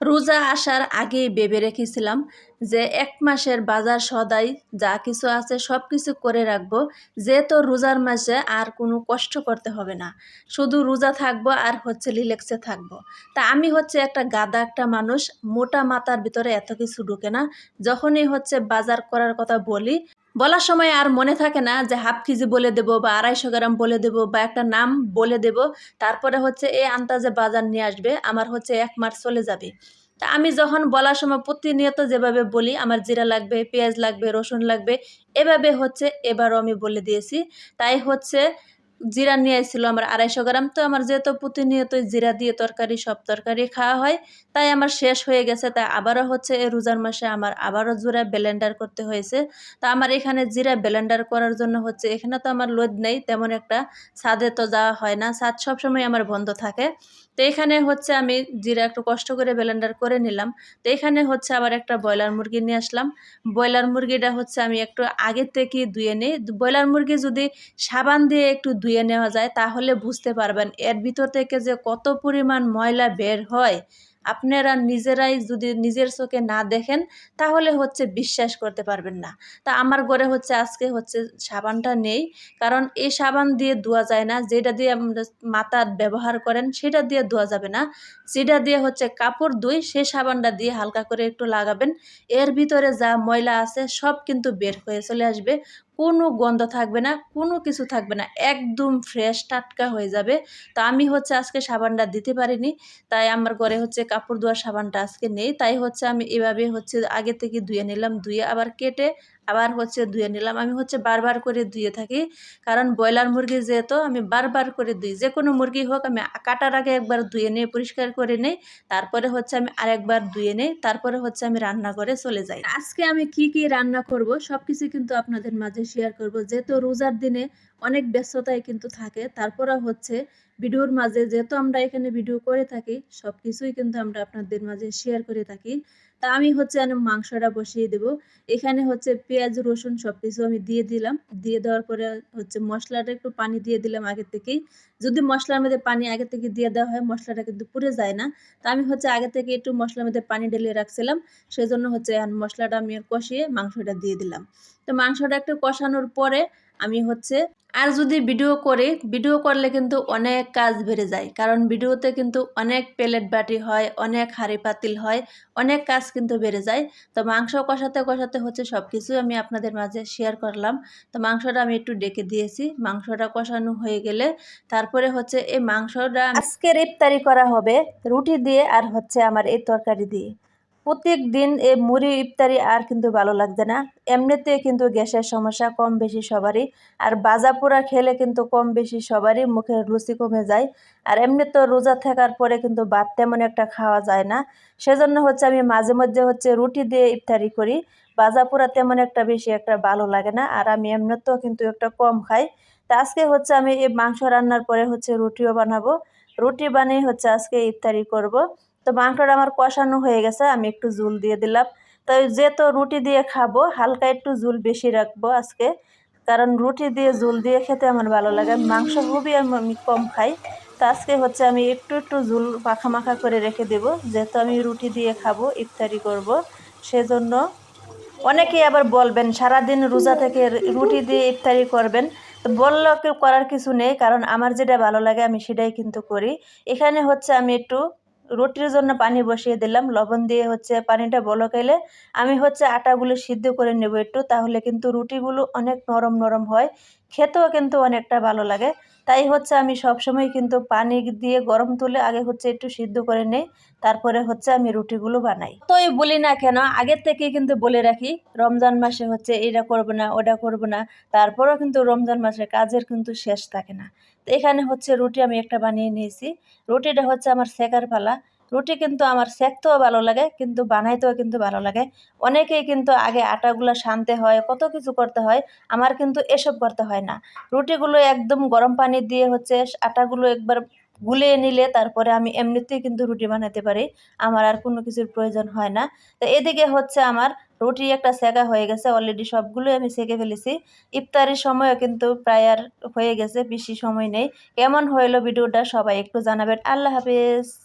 রোজা আসার আগে ভেবে রেখেছিলাম যে এক মাসের বাজার সদাই যা কিছু আছে সব কিছু করে রাখব যেহেতু রোজার মাসে আর কোনো কষ্ট করতে হবে না। শুধু রোজা থাকব আর হচ্ছে রিল্যাক্সে থাকব। তা আমি হচ্ছে একটা গাদা একটা মানুষ, মোটা মাথার ভিতরে এত কিছু ঢুকে না। যখনই হচ্ছে বাজার করার কথা বলি, বলার সময় আর মনে থাকে না যে হাফ কেজি বলে দেবো বা আড়াইশো গ্রাম বলে দেবো বা একটা নাম বলে দেবো। তারপরে হচ্ছে এই আন্তাজে বাজার নিয়ে আসবে, আমার হচ্ছে এক মাস চলে যাবে। তা আমি যখন বলার সময় প্রতিনিয়ত যেভাবে বলি, আমার জিরা লাগবে, পেঁয়াজ লাগবে, রসুন লাগবে, এভাবে হচ্ছে এবারও আমি বলে দিয়েছি। তাই হচ্ছে জিরা নিয়ে এসেছিল আমার আড়াইশো গ্রাম। তো আমার যেহেতু প্রতিনিয়ত জিরা দিয়ে তরকারি, সব তরকারি খাওয়া হয়, তাই আমার শেষ হয়ে গেছে। তাই আবারও হচ্ছে এই রোজার মাসে আমার আবারও জিরা ব্লেন্ডার করতে হয়েছে। তা আমার এখানে জিরা ব্লেন্ডার করার জন্য হচ্ছে, এখানে তো আমার লোদ নেই, তেমন একটা ছাদে তো যাওয়া হয় না ছাদ সবসময় আমার বন্ধ থাকে। তো এখানে হচ্ছে আমি জিরা একটু কষ্ট করে ব্লেন্ডার করে নিলাম। তো এখানে হচ্ছে আবার একটা ব্রয়লার মুরগি নিয়ে আসলাম। ব্রয়লার মুরগিটা হচ্ছে আমি একটু আগে থেকে ধুয়ে নিই। ব্রয়লার মুরগি যদি সাবান দিয়ে একটু ধুয়ে নেওয়া যায়, তাহলে বুঝতে পারবেন। এর ভিতর থেকে যে কত পরিমাণ ময়লা বের হয় আপনারা নিজেরাই যদি নিজের চোখে না দেখেন, তাহলে হচ্ছে বিশ্বাস করতে পারবেন না। তা আমার ঘরে হচ্ছে আজকে হচ্ছে সাবানটা নেই, কারণ এই সাবান দিয়ে ধোয়া যায় না। যেটা দিয়ে মাথা ব্যবহার করেন, সেটা দিয়ে ধোয়া যাবে না। যেটা দিয়ে হচ্ছে কাপড় ধুই সেই সাবানটা দিয়ে হালকা করে একটু লাগাবেন। এর ভিতরে যা ময়লা আছে, সব কিন্তু বের হয়ে চলে আসবে। কোনো গন্ধ থাকবে না, কোনো কিছু থাকবে না। একদম ফ্রেশ টাটকা হয়ে যাবে। তা আমি হচ্ছে আজকে সাবানটা দিতে পারিনি, তাই আমার ঘরে হচ্ছে কাপড় ধোয়ার সাবানটা আজকে নেই। তাই হচ্ছে আমি এভাবে হচ্ছে আগে থেকে ধুয়ে নিলাম, ধুয়ে আবার কেটে আবার হচ্ছে ধুয়ে নিলাম। আমি হচ্ছে বারবার করে ধুয়ে থাকি। কারণ ব্রয়লার মুরগি যেহেতু আমি বারবার করে ধুই। যে কোনো মুরগি হোক, আমি কাটার আগে একবার ধুয়ে নিয়ে, পরিষ্কার করে নেই। তারপরে হচ্ছে আমি আরেকবার ধুয়ে নেই। তারপরে হচ্ছে আমি রান্না করে চলে যাই। আজকে আমি কি কি রান্না করব সব কিছু কিন্তু আপনাদের মাঝে শেয়ার করব। যেহেতু রোজার দিনে অনেক ব্যস্ততায় কিন্তু থাকে তারপরে হচ্ছে ভিডিওর মাঝে যেহেতু আমরা এখানে ভিডিও করে থাকি সব কিছুই কিন্তু আমরা আপনাদের মাঝে শেয়ার করে থাকি। তা আমি হচ্ছে মাংসটা বসিয়ে দেব। এখানে হচ্ছে পেঁয়াজ, রসুন সব কিছু আমি দিয়ে দিলাম। দিয়ে দেওয়ার পরে হচ্ছে মশলাটা একটু পানি দিয়ে দিলাম আগে থেকেই। যদি মশলার মধ্যে পানি আগে থেকে দিয়ে দেওয়া হয়, মশলাটা কিন্তু পুড়ে যায় না। তা আমি হচ্ছে আগে থেকে একটু মশলার মধ্যে পানি ঢেলে রাখছিলাম। সেই জন্য হচ্ছে মশলাটা আমি কষিয়ে মাংসটা দিয়ে দিলাম। তো মাংসটা একটু কষানোর পরে আমি হচ্ছে আর যদি ভিডিও করে, ভিডিও করলে কিন্তু অনেক কাজ বেড়ে যায়। কারণ ভিডিওতে কিন্তু অনেক প্লেট বাটি হয়, অনেক হাঁড়ি পাতিল হয়, অনেক কাজ কিন্তু বেড়ে যায়। তো মাংস কষাতে কষাতে হচ্ছে সব কিছুই আমি আপনাদের মাঝে শেয়ার করলাম। তো মাংসটা আমি একটু ডেকে দিয়েছি। মাংসটা কষানো হয়ে গেলে তারপরে হচ্ছে এই মাংসটা আজকের ইফতারি করা হবে, রুটি দিয়ে আর হচ্ছে আমার এই তরকারি দিয়ে। প্রত্যেক দিন এই মুড়ি, ইফতারি আর কিন্তু ভালো লাগছে না। এমনিতে কিন্তু গ্যাসের সমস্যা কম বেশি সবারই। আর বাজা পোড়া খেলে কিন্তু কম বেশি সবারই মুখের রুচি কমে যায়। আর এমনি তো রোজা থাকার পরে কিন্তু ভাত তেমন একটা খাওয়া যায় না। সেজন্য হচ্ছে আমি মাঝে মধ্যে হচ্ছে রুটি দিয়ে ইফতারি করি। বাজা পোড়া তেমন একটা বেশি একটা ভালো লাগে না। আর আমি এমনিতেও কিন্তু একটা কম খাই। তা আজকে হচ্ছে আমি এই মাংস রান্নার পরে হচ্ছে রুটিও বানাবো। রুটি বানিয়ে হচ্ছে আজকে ইফতারি করব। তো মাংসটা আমার কষানো হয়ে গেছে, আমি একটু জুল দিয়ে দিলাম। তো যেহেতু রুটি দিয়ে খাব, হালকা একটু জুল বেশি রাখব আজকে, কারণ রুটি দিয়ে জুল দিয়ে খেতে আমার ভালো লাগে। মাংস খুবই আমি কম খাই, তো আজকে হচ্ছে আমি একটু একটু জুল মাখা মাখা করে রেখে দেব। যেহেতু আমি রুটি দিয়ে খাব, ইফতারি করব, সেজন্য অনেকেই আবার বলবেন, সারাদিন রোজা থেকে রুটি দিয়ে ইফতারি করবেন। তো বললেও কেউ করার কিছু নেই, কারণ আমার যেটা ভালো লাগে আমি সেটাই কিন্তু করি। এখানে হচ্ছে আমি একটু রুটির জন্য পানি বসিয়ে দিলাম। লবণ দিয়ে হচ্ছে পানিটা বলকাইলে আমি হচ্ছে আটাগুলো সিদ্ধ করে নেব একটু, তাহলে কিন্তু রুটিগুলো অনেক নরম নরম হয়। খেতেও কিন্তু অনেকটা ভালো লাগে। তাই হচ্ছে আমি সবসময় কিন্তু পানি দিয়ে গরম তুলে আগে হচ্ছে একটু সিদ্ধ করে নেই, তারপরে হচ্ছে আমি রুটিগুলো বানাই। তো এই বলি না কেন, আগের থেকে কিন্তু বলে রাখি, রমজান মাসে হচ্ছে এটা করব না ওটা করব না, তারপরেও কিন্তু রমজান মাসে কাজের কিন্তু শেষ থাকে না। তো এখানে হচ্ছে রুটি আমি একটা বানিয়ে নিয়েছি, রুটিটা হচ্ছে আমার সেকার পালা। রুটি কিন্তু আমার সেকতেও ভালো লাগে, কিন্তু বানাইতেও কিন্তু ভালো লাগে। অনেকেই কিন্তু আগে আটাগুলো শানতে হয়, কত কিছু করতে হয়, আমার কিন্তু এসব করতে হয় না। রুটিগুলো একদম গরম পানি দিয়ে হচ্ছে আটাগুলো একবার গুলিয়ে নিলে তারপরে আমি এমনিতেই কিন্তু রুটি বানাতে পারি, আমার আর কোনো কিছুর প্রয়োজন হয় না। তো এদিকে হচ্ছে আমার রুটি একটা সেকা হয়ে গেছে অলরেডি সবগুলোই আমি সেকে ফেলেছি। ইফতারির সময়ও কিন্তু প্রায় আর হয়ে গেছে, বেশি সময় নেই। কেমন হইল ভিডিওটা সবাই একটু জানাবেন। আল্লাহ হাফিজ।